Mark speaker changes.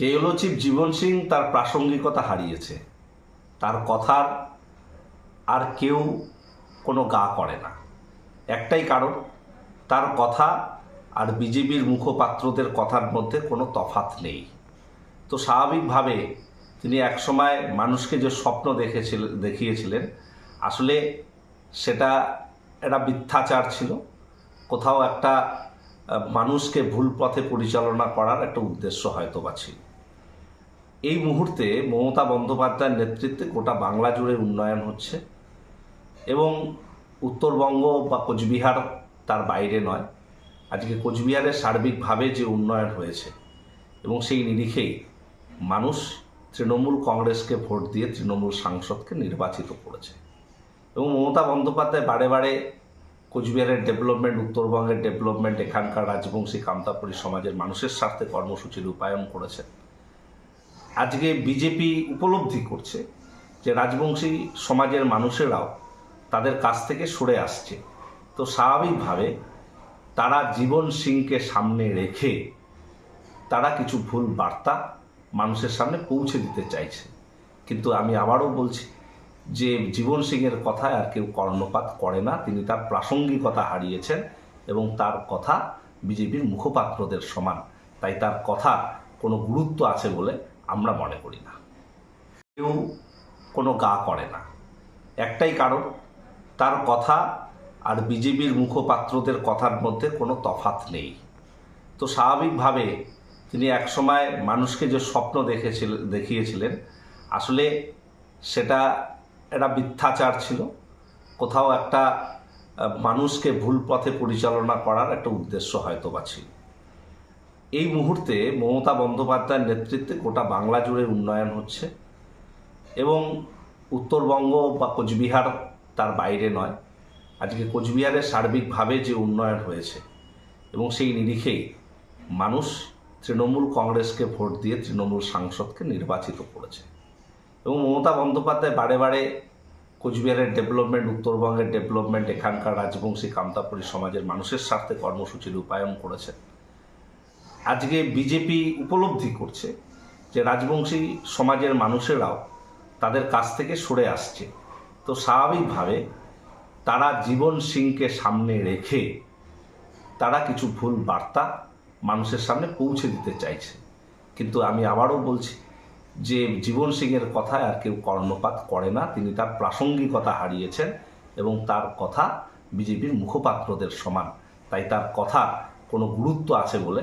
Speaker 1: KLO chief? জীবন সিং তার প্রাসঙ্গিকতা হারিয়েছে। তার কথার আর কেউ কোনো গা করে না। একটাই কারণ, তার কথা আর বিজেপির মুখপাত্রদের কথার মধ্যে কোনো তফাত নেই। তো স্বাভাবিকভাবে তিনি একসময় মানুষকে যে স্বপ্ন দেখেছিলেন দেখিয়েছিলেন, আসলে সেটা একটা মিথ্যাচার ছিল। কোথাও একটা মানুষকে ভুল পথে পরিচালনা করার একটা উদ্দেশ্য হয়তো বা ছিল। এই মুহূর্তে মমতা বন্দ্যোপাধ্যায়ের নেতৃত্বে গোটা বাংলা জুড়ে উন্নয়ন হচ্ছে এবং উত্তরবঙ্গ বা কোচবিহার তার বাইরে নয়। আজকে কোচবিহারের সার্বিকভাবে যে উন্নয়ন হয়েছে এবং সেই নিরিখেই মানুষ তৃণমূল কংগ্রেসকে ভোট দিয়ে তৃণমূল সাংসদকে নির্বাচিত করেছে। এবং মমতা বন্দ্যোপাধ্যায় বারে বারে কোচবিহারের ডেভেলপমেন্ট, উত্তরবঙ্গের ডেভেলপমেন্ট, এখানকার রাজবংশী কামতাপুরী সমাজের মানুষের স্বার্থে কর্মসূচি রূপায়ণ করেছে আজকে বিজেপি উপলব্ধি করছে যে রাজবংশী সমাজের মানুষেরাও তাদের কাছ থেকে সরে আসছে। তো স্বাভাবিকভাবে তারা জীবন সিংকে সামনে রেখে তারা কিছু ভুল বার্তা মানুষের সামনে পৌঁছে দিতে চাইছে। কিন্তু আমি আবারও বলছি যে জীবন সিংয়ের কথায় আর কেউ কর্ণপাত করে না। তিনি তার প্রাসঙ্গিকতা হারিয়েছেন এবং তার কথা বিজেপির মুখপাত্রদের সমান। তাই তার কথা কোনো গুরুত্ব আছে বলে আমরা মনে করি না। কেউ কোনো গা করে না। একটাই কারণ, তার কথা আর বিজেপির মুখপাত্রদের কথার মধ্যে কোনো তফাত নেই। তো স্বাভাবিকভাবে তিনি একসময় মানুষকে যে স্বপ্ন দেখেছিলেন দেখিয়েছিলেন, আসলে সেটা একটা মিথ্যাচার ছিল। কোথাও একটা মানুষকে ভুল পথে পরিচালনা করার একটা উদ্দেশ্য হয়তো বা ছিল। এই মুহূর্তে মমতা বন্দ্যোপাধ্যায়ের নেতৃত্বে গোটা বাংলা জুড়ে উন্নয়ন হচ্ছে এবং উত্তরবঙ্গ বা কোচবিহার তার বাইরে নয়। আজকে কোচবিহারের সার্বিকভাবে যে উন্নয়ন হয়েছে এবং সেই নিরিখেই মানুষ তৃণমূল কংগ্রেসকে ভোট দিয়ে তৃণমূল সাংসদকে নির্বাচিত করেছে। এবং মমতা বন্দ্যোপাধ্যায় বারে বারে কোচবিহারের ডেভেলপমেন্ট, উত্তরবঙ্গের ডেভেলপমেন্ট, এখানকার রাজবংশী কামতাপুরী সমাজের মানুষের স্বার্থে কর্মসূচি রূপায়ণ করেছে আজকে বিজেপি উপলব্ধি করছে যে রাজবংশী সমাজের মানুষেরাও তাদের কাছ থেকে সরে আসছে। তো স্বাভাবিকভাবে তারা জীবন সিংকে সামনে রেখে তারা কিছু ভুল বার্তা মানুষের সামনে পৌঁছে দিতে চাইছে। কিন্তু আমি আবারও বলছি যে জীবন সিংয়ের কথায় আর কেউ কর্ণপাত করে না। তিনি তার প্রাসঙ্গিকতা হারিয়েছেন এবং তার কথা বিজেপির মুখপাত্রদের সমান। তাই তার কথা কোনো গুরুত্ব আছে বলে